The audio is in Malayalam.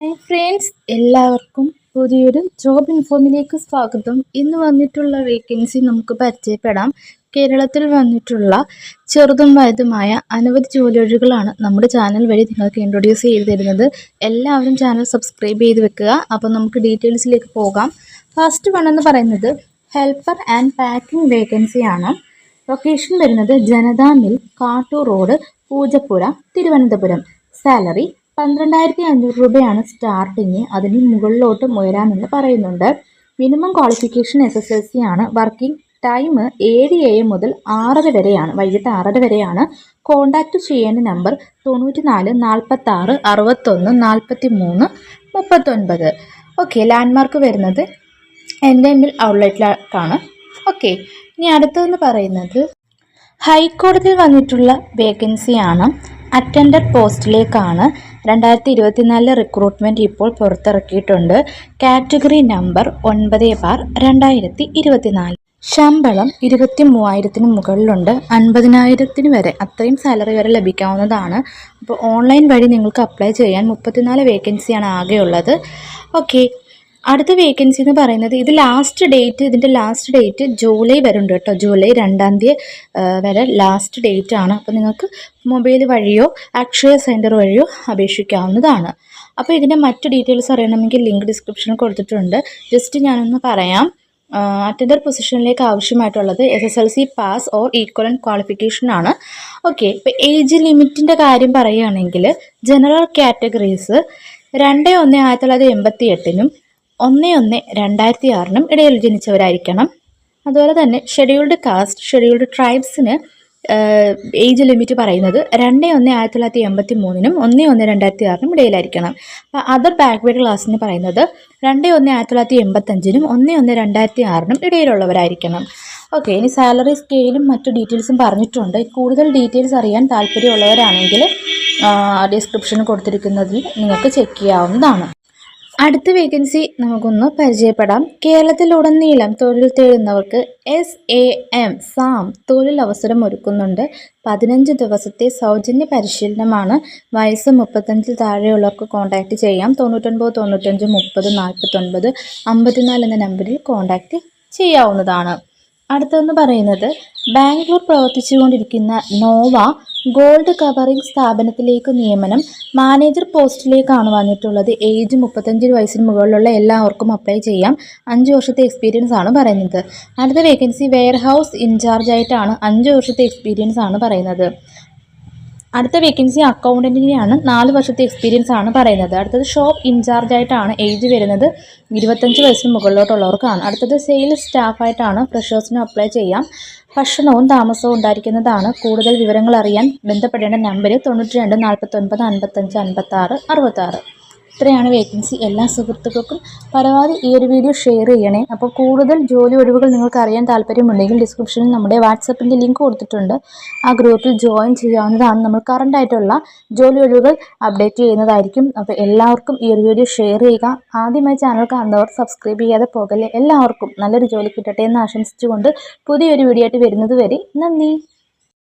ഹായ് ഫ്രണ്ട്സ് എല്ലാവർക്കും പുതിയൊരു ജോബ് ഇൻഫോമിലേക്ക് സ്വാഗതം. ഇന്ന് വന്നിട്ടുള്ള വേക്കൻസി നമുക്ക് പരിചയപ്പെടാം. കേരളത്തിൽ വന്നിട്ടുള്ള ചെറുതും വലുതുമായ അനവധി ജോലിയൊഴികളാണ് നമ്മുടെ ചാനൽ വഴി നിങ്ങൾക്ക് ഇൻട്രൊഡ്യൂസ് ചെയ്ത് തരുന്നത് എല്ലാവരും ചാനൽ സബ്സ്ക്രൈബ് ചെയ്ത് വെക്കുക. അപ്പോൾ നമുക്ക് ഡീറ്റെയിൽസിലേക്ക് പോകാം. ഫസ്റ്റ് വൺ എന്ന് പറയുന്നത് ഹെൽപ്പർ ആൻഡ് പാക്കിംഗ് വേക്കൻസിയാണ് ലൊക്കേഷൻ വരുന്നത് Janata mill Kattoor road Poojappura Thiruvananthapuram. Salary പന്ത്രണ്ടായിരത്തി അഞ്ഞൂറ് രൂപയാണ് സ്റ്റാർട്ടിങ്. അതിന് മുകളിലോട്ടും ഉയരാമെന്ന് പറയുന്നുണ്ട്. Minimum qualification S S L C ആണ്. വർക്കിംഗ് ടൈം ഏഴ് എ എം മുതൽ ആറര വരെയാണ്. വൈകിട്ട് ആറര വരെയാണ്. കോണ്ടാക്ട് ചെയ്യേണ്ട നമ്പർ തൊണ്ണൂറ്റി നാല് നാൽപ്പത്തി ആറ് അറുപത്തൊന്ന് നാൽപ്പത്തി മൂന്ന് മുപ്പത്തൊൻപത്. ഓക്കെ ലാൻഡ്മാർക്ക് വരുന്നത് എന്റെ എമ്മിൽ ഔട്ട്ലെറ്റിലാണ്. ഓക്കെ ഇനി അടുത്തതെന്ന് പറയുന്നത് ഹൈക്കോടതിയിൽ വന്നിട്ടുള്ള വേക്കൻസിയാണ്. അറ്റൻഡർ പോസ്റ്റിലേക്കാണ്. രണ്ടായിരത്തി ഇരുപത്തിനാലിലെ റിക്രൂട്ട്മെന്റ് ഇപ്പോൾ പുറത്തിറക്കിയിട്ടുണ്ട്. കാറ്റഗറി നമ്പർ ഒൻപത് ബാർ രണ്ടായിരത്തി ഇരുപത്തിനാല് ശമ്പളം ഇരുപത്തി മൂവായിരത്തിന് മുകളിലുണ്ട്. അൻപതിനായിരത്തിന് വരെ അത്രയും സാലറി വരെ ലഭിക്കാവുന്നതാണ്. അപ്പോൾ ഓൺലൈൻ വഴി നിങ്ങൾക്ക് അപ്ലൈ ചെയ്യാൻ മുപ്പത്തിനാല് വേക്കൻസിയാണ് ആകെയുള്ളത്. ഓക്കെ അടുത്ത വേക്കൻസി എന്ന് പറയുന്നത് ഇത് ലാസ്റ്റ് ഡേറ്റ് ഇതിന്റെ ലാസ്റ്റ് ഡേറ്റ് ജൂലൈ വരെ ഉണ്ട് കേട്ടോ. ജൂലൈ രണ്ടാം തീയതി വരെ ലാസ്റ്റ് ഡേറ്റ് ആണ്. അപ്പോൾ നിങ്ങൾക്ക് മൊബൈൽ വഴിയോ അക്ഷയ സെന്റർ വഴിയോ അപേക്ഷിക്കാവുന്നതാണ്. അപ്പോൾ ഇതിന്റെ മറ്റ് ഡീറ്റെയിൽസ് അറിയണമെങ്കിൽ ലിങ്ക് ഡിസ്ക്രിപ്ഷനിൽ കൊടുത്തിട്ടുണ്ട്. ജസ്റ്റ് ഞാനൊന്ന് പറയാം. അറ്റൻഡർ പൊസിഷനിലേക്ക് ആവശ്യമായിട്ടുള്ളത് S S L C pass or equivalent qualification ആണ്. ഓക്കെ ഇപ്പോൾ ഏജ് ലിമിറ്റിന്റെ കാര്യം പറയുകയാണെങ്കിൽ ജനറൽ കാറ്റഗറീസ് രണ്ട് ഒന്ന് ആയിരത്തി തൊള്ളായിരത്തി എൺപത്തി എട്ടിനും ഒന്ന് ഒന്ന് രണ്ടായിരത്തി ആറിനും ഇടയിൽ ജനിച്ചവരായിരിക്കണം. അതുപോലെ തന്നെ ഷെഡ്യൂൾഡ് കാസ്റ്റ് ഷെഡ്യൂൾഡ് ട്രൈബ്സിന് ഏജ് ലിമിറ്റ് പറയുന്നത് രണ്ട് ഒന്ന് ആയിരത്തി തൊള്ളായിരത്തി എൺപത്തി മൂന്നിനും ഒന്ന് ഒന്ന് രണ്ടായിരത്തി ആറിനും ഇടയിലായിരിക്കണം. അപ്പോൾ അതർ ബാക്ക്വേർഡ് ക്ലാസ്സിന് പറയുന്നത് രണ്ട് ഒന്ന് ആയിരത്തി തൊള്ളായിരത്തി എൺപത്തഞ്ചിനും ഒന്ന് ഒന്ന് രണ്ടായിരത്തി ആറിനും ഇടയിലുള്ളവരായിരിക്കണം. ഓക്കെ ഇനി സാലറി സ്കെയിലും മറ്റു ഡീറ്റെയിൽസും പറഞ്ഞിട്ടുണ്ട്. കൂടുതൽ ഡീറ്റെയിൽസ് അറിയാൻ താല്പര്യമുള്ളവരാണെങ്കിൽ ഡിസ്ക്രിപ്ഷനിൽ കൊടുത്തിരിക്കുന്നതിൽ നിങ്ങൾക്ക് ചെക്ക് ചെയ്യാവുന്നതാണ്. അടുത്ത വേക്കൻസി നമുക്കൊന്ന് പരിചയപ്പെടാം. കേരളത്തിലുടനീളം തൊഴിൽ തേടുന്നവർക്ക് എസ് എ എം സാം തൊഴിൽ അവസരം ഒരുക്കുന്നുണ്ട്. പതിനഞ്ച് ദിവസത്തെ സൗജന്യ പരിശീലനമാണ്. വയസ്സ് മുപ്പത്തഞ്ചിൽ താഴെയുള്ളവർക്ക് കോൺടാക്റ്റ് ചെയ്യാം. തൊണ്ണൂറ്റൊൻപത് തൊണ്ണൂറ്റഞ്ച് മുപ്പത് നാൽപ്പത്തൊൻപത് അമ്പത്തിനാല് എന്ന നമ്പറിൽ കോൺടാക്റ്റ് ചെയ്യാവുന്നതാണ്. അടുത്തതെന്ന് പറയുന്നത് ബാംഗ്ലൂർ പ്രവർത്തിച്ചുകൊണ്ടിരിക്കുന്ന നോവ ഗോൾഡ് കവറിംഗ് സ്ഥാപനത്തിലേക്ക് നിയമനം മാനേജർ പോസ്റ്റിലേക്കാണ് വന്നിട്ടുള്ളത്. ഏജ് മുപ്പത്തഞ്ച് വയസ്സിന് മുകളിലുള്ള എല്ലാവർക്കും അപ്ലൈ ചെയ്യാം. അഞ്ച് വർഷത്തെ എക്സ്പീരിയൻസ് ആണ് പറയുന്നത്. അടുത്ത വേക്കൻസി വെയർഹൗസ് ഇൻചാർജ് ആയിട്ടാണ് അഞ്ച് വർഷത്തെ എക്സ്പീരിയൻസ് ആണ് പറയുന്നത്. അടുത്ത വേക്കൻസി അക്കൗണ്ടന്റിനെയാണ് നാല് വർഷത്തെ എക്സ്പീരിയൻസ് ആണ് പറയുന്നത്. അടുത്തത് ഷോപ്പ് ഇൻചാർജ് ആയിട്ടാണ് ഏജ് വരുന്നത്. ഇരുപത്തഞ്ച് വയസ്സിന് മുകളിലോട്ടുള്ളവർക്കാണ്. അടുത്തത് സെയിൽസ് സ്റ്റാഫായിട്ടാണ് ഫ്രഷേഴ്സിന് അപ്ലൈ ചെയ്യാം. ഭക്ഷണവും താമസവും ഉണ്ടായിരിക്കുന്നതാണ്. കൂടുതൽ വിവരങ്ങൾ അറിയാൻ ബന്ധപ്പെടേണ്ട നമ്പർ തൊണ്ണൂറ്റി രണ്ട് നാൽപ്പത്തൊൻപത് അൻപത്തഞ്ച് അൻപത്താറ് അറുപത്താറ്. ഇത്രയാണ് വേക്കൻസി എല്ലാ സുഹൃത്തുക്കൾക്കും പരമാവധി ഈ ഒരു വീഡിയോ ഷെയർ ചെയ്യണേ. അപ്പോൾ കൂടുതൽ ജോലി ഒഴിവുകൾ നിങ്ങൾക്ക് അറിയാൻ താല്പര്യമുണ്ടെങ്കിൽ ഡിസ്ക്രിപ്ഷനിൽ നമ്മുടെ വാട്സപ്പിന്റെ ലിങ്ക് കൊടുത്തിട്ടുണ്ട്. ആ ഗ്രൂപ്പിൽ ജോയിൻ ചെയ്യാവുന്നതാണ് നമ്മൾ കറണ്ടായിട്ടുള്ള ജോലി ഒഴിവുകൾ അപ്ഡേറ്റ് ചെയ്യുന്നതായിരിക്കും. അപ്പോൾ എല്ലാവർക്കും ഈ ഒരു വീഡിയോ ഷെയർ ചെയ്യുക. ആദ്യമായി ചാനൽ കാണുന്നവർ സബ്സ്ക്രൈബ് ചെയ്യാതെ പോകല്ലേ. എല്ലാവർക്കും നല്ലൊരു ജോലി കിട്ടട്ടെ എന്ന് ആശംസിച്ചുകൊണ്ട് പുതിയൊരു വീഡിയോ ആയിട്ട് വരുന്നത് വരെ നന്ദി.